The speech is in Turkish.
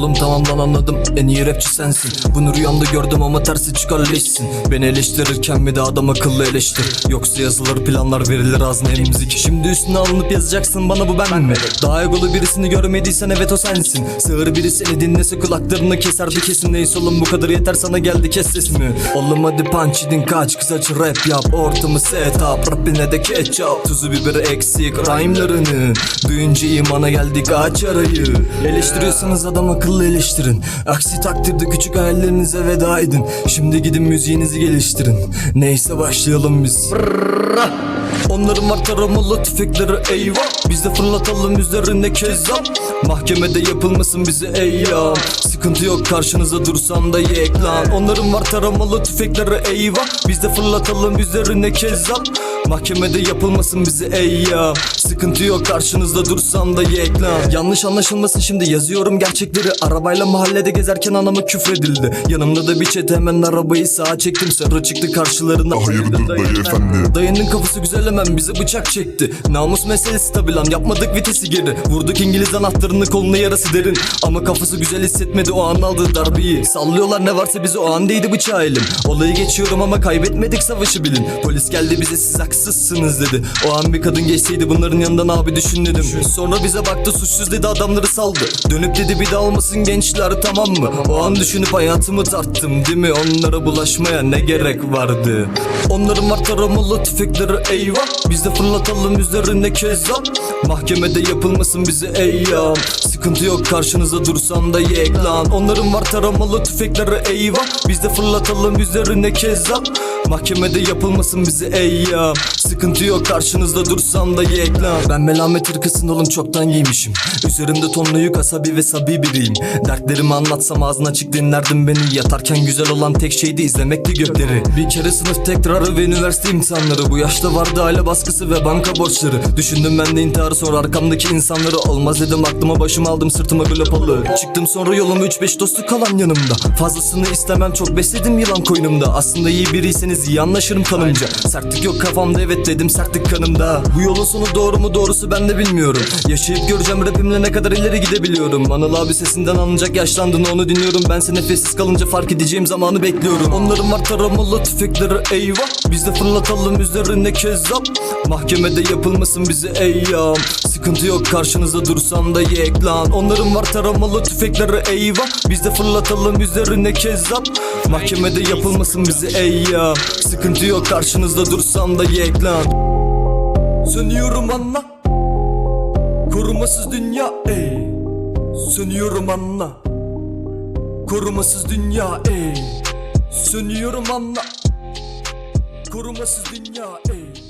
Oğlum tamam lan anladım. En iyi rapçi sensin. Bunu rüyamda gördüm ama tersi çıkar leşsin. Beni eleştirirken mi de adam akıllı eleştir. Yoksa yazılır planlar verilir ağzına emzik Şimdi üstüne alınıp yazacaksın bana bu ben mi? Daha egolu birisini görmediysen evet o sensin. Sığır biri seni dinlese kulaklarını keserdi kesin. Neyse oğlum bu kadar yeter sana geldi kes sesimi. Oğlum hadi punch edin kaç kısaca rap yap. Ortamı set up rapine de ketchup Tuzu biberi eksik rhyme'larını. Duyunca imana geldik aç arayı. Eleştiriyorsanız adam akıllı eleştirin. Aksi takdirde küçük hayallerinize veda edin. Şimdi gidin müziğinizi geliştirin. Neyse başlayalım biz. Onların var taramalı tüfekleri eyvah. Biz de fırlatalım üzerine kezzap. Mahkemede yapılmasın bize eyyam Sıkıntı yok karşınıza dursam da yek lan Onların var taramalı tüfekleri eyvah. Biz de fırlatalım üzerine kezzap. Mahkemede yapılmasın bize eyyam Sıkıntı yok karşınızda dursam da yek lan Yanlış anlaşılmasın şimdi yazıyorum gerçekleri Arabayla mahallede gezerken anama küfredildi. Yanımda da bir çete hemen arabayı sağa çektim. Sarı çıktı karşılarına. Hayırdır dayı efendi? Dayının kafası güzel hemen bize bıçak çekti. Namus meselesi tabi lan yapmadık vitesi geri. Vurduk İngiliz anahtarını koluna yarası derin. Ama kafası güzel hissetmedi o an aldığı darbeyi. Sallıyorlar ne varsa bize o an değdi bıçağı elim. Olayı geçiyorum ama kaybetmedik savaşı bilin. Polis geldi bize siz haksızsınız dedi. O an bir kadın geçseydi bunların yanından abi düşün dedim Sonra bize baktı suçsuz dedi adamları saldı. Dönüp dedi bir daha olmasın gençler tamam mı? O an düşünüp hayatımı tarttım değil mi? Onlara bulaşmaya ne gerek vardı? Onların var taramalı tüfekleri eyvah! Biz de fırlatalım üzerine kezzap Mahkemede yapılmasın bize eyyam. Sıkıntı yok karşınıza dursam da yek lan Onların var taramalı tüfekleri eyvah! Biz de fırlatalım üzerine kezzap Mahkemede yapılmasın bize eyyam Sıkıntı yok karşınızda dursam da yek lan Ben melamet ırkısını oğlum çoktan giymişim. Üzerimde tonlu yük asabi ve sabi biriyim. Dertlerimi anlatsam ağzına açık dinlerdin beni. Yatarken güzel olan tek şeydi izlemekti gökleri. Bir kere sınıf tekrarı ve üniversite imtihanları. Bu yaşta vardı aile baskısı ve banka borçları. Düşündüm ben de intiharı sonra arkamdaki insanları. Olmaz dedim aklıma başımı aldım sırtıma glopalı Çıktım sonra yolum 3-5 dostu kalan yanımda. Fazlasını istemem çok besledim yılan koynumda. Aslında iyi biriyseniz iyi anlaşırım kanımca Sertlik yok kafamda evet dedim sertlik kanımda. Bu yolun sonu doğru mu doğrusu ben de bilmiyorum. Yaşayıp göreceğim rapimle ne kadar ileri gidebiliyorum. Anıl abi sesinden anlayacak yaşlandığını onu dinliyorum. Bense nefessiz kalınca fark edeceğim zamanı bekliyorum. Onların var taramalı tüfekleri eyvah. Biz de fırlatalım üzerine kezzap. Mahkemede yapılmasın bize eyyam. Sıkıntı yok karşınızda dursam da yek lan Onların var taramalı tüfekleri eyvah. Biz de fırlatalım üzerine kezzap. Mahkemede yapılmasın bize eyyam Sıkıntı yok karşınızda dursam da yek lan Sönüyorum anla. Korumasız dünya ey. Sönüyorum anla. Korumasız dünya ey. Sönüyorum anla. Korumasız dünya ey